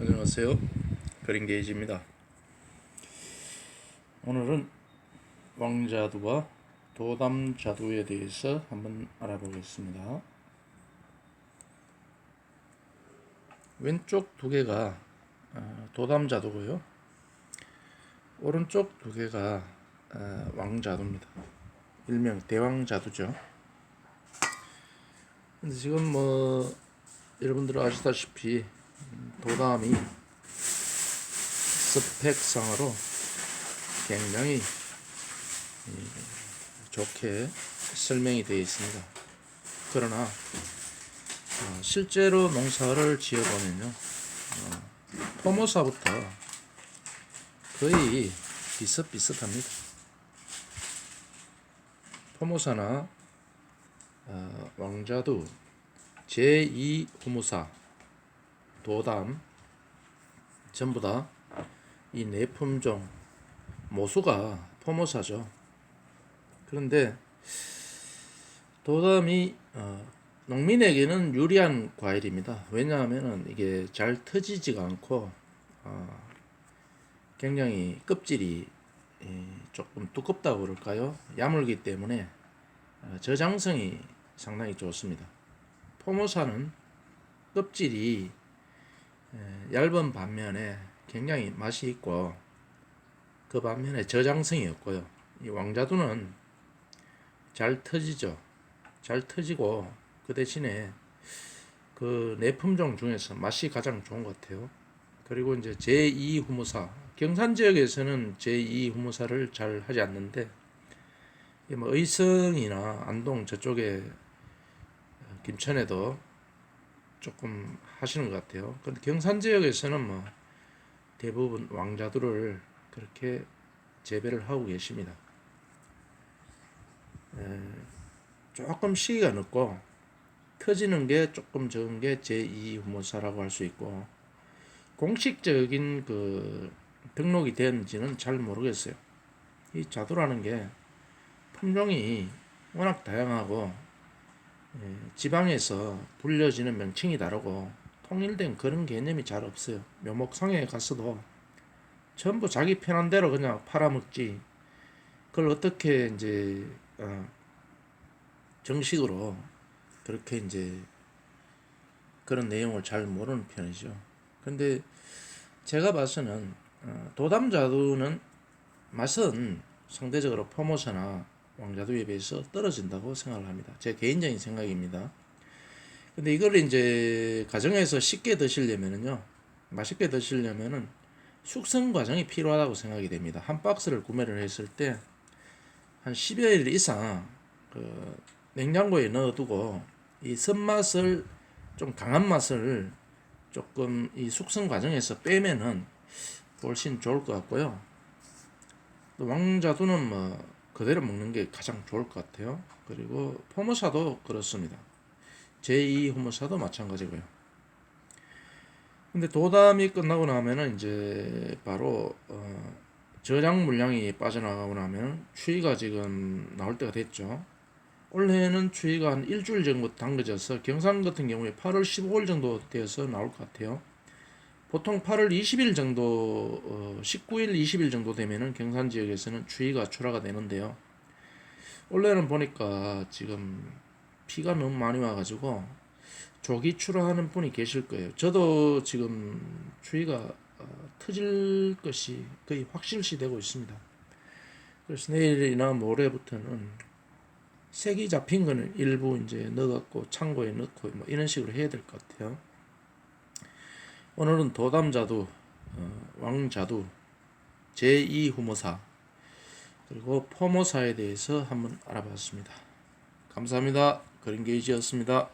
안녕하세요. 그린게이지입니다. 오늘은 왕자두와 도담자두에 대해서 한번 알아보겠습니다. 왼쪽 두 개가 어, 도담자두고요. 오른쪽 두 개가 어, 왕자두입니다. 일명 대왕자두죠. 근데 지금 뭐 여러분들 아시다시피 도담이 스펙상으로 굉장히 이, 좋게 설명이 되어 있습니다. 그러나 어, 실제로 농사를 지어보면요, 어, 포모사부터 거의 비슷비슷합니다. 포모사나 어, 왕자두, 제2 후무사, 도담 전부 다이 내품종 모수가 포모사죠. 그런데 도담이 어, 농민에게는 유리한 과일입니다. 왜냐하면 이게 잘 터지지가 않고 어, 굉장히 껍질이 이, 조금 두껍다고 그럴까요? 야물기 때문에 어, 저장성이 상당히 좋습니다. 포모사는 껍질이 에, 얇은 반면에 굉장히 맛이 있고 그 반면에 저장성이 없고요. 이 왕자두는 잘 터지죠. 잘 터지고 그 대신에 그 내품종 중에서 맛이 가장 좋은 것 같아요. 그리고 이제 제2 후무사 경산 지역에서는 제2 후무사를 잘 하지 않는데 이뭐 의성이나 안동 저쪽에 김천에도 조금 하시는 것 같아요. 근데 경산 지역에서는 뭐 대부분 왕자두를 그렇게 재배를 하고 계십니다. 에, 조금 시기가 늦고 터지는 게 조금 적은 게 제2 후모사라고 할 수 있고 공식적인 그 등록이 되는지는 잘 모르겠어요. 이 자두라는 게 품종이 워낙 다양하고 예, 지방에서 불려지는 명칭이 다르고 통일된 그런 개념이 잘 없어요. 묘목상에 갔어도 전부 자기 편한 대로 그냥 팔아먹지. 그걸 어떻게 이제 어, 정식으로 그렇게 이제 그런 내용을 잘 모르는 편이죠. 근데 제가 봐서는 어, 도담자두는 맛은 상대적으로 포모사나 왕자두에 비해서 떨어진다고 생각을 합니다. 제 개인적인 생각입니다. 근데 이걸 이제 가정에서 쉽게 드시려면은요, 맛있게 드시려면은 숙성 과정이 필요하다고 생각이 됩니다. 한 박스를 구매를 했을 때 한 10여일 이상 그 냉장고에 넣어두고 이 선맛을 좀 강한 맛을 조금 이 숙성 과정에서 빼면은 훨씬 좋을 것 같고요. 또 왕자두는 뭐 그대로 먹는 게 가장 좋을 것 같아요. 그리고 포모사도 그렇습니다. 제2 호모사도 마찬가지고요. 근데 도담이 끝나고 나면은 이제 바로 어, 저장 물량이 빠져나가고 나면 추위가 지금 나올 때가 됐죠. 올해는 추위가 한 일주일 정도 당겨져서 경상 같은 경우에 8월 15일 정도 되어서 나올 것 같아요. 보통 8월 20일 정도, 어, 19일, 20일 정도 되면은 경산 지역에서는 추위가 출하가 되는데요. 올해는 보니까 지금 비가 너무 많이 와가지고 조기 출하하는 분이 계실 거예요. 저도 지금 추위가 어, 터질 것이 거의 확실시 되고 있습니다. 그래서 내일이나 모레부터는 색이 잡힌 거는 일부 이제 넣어갖고 창고에 넣고 뭐 이런 식으로 해야 될 것 같아요. 오늘은 도담자두, 어, 왕자두, 제2 후모사, 그리고 포모사에 대해서 한번 알아봤습니다. 감사합니다. 그린 게이지였습니다.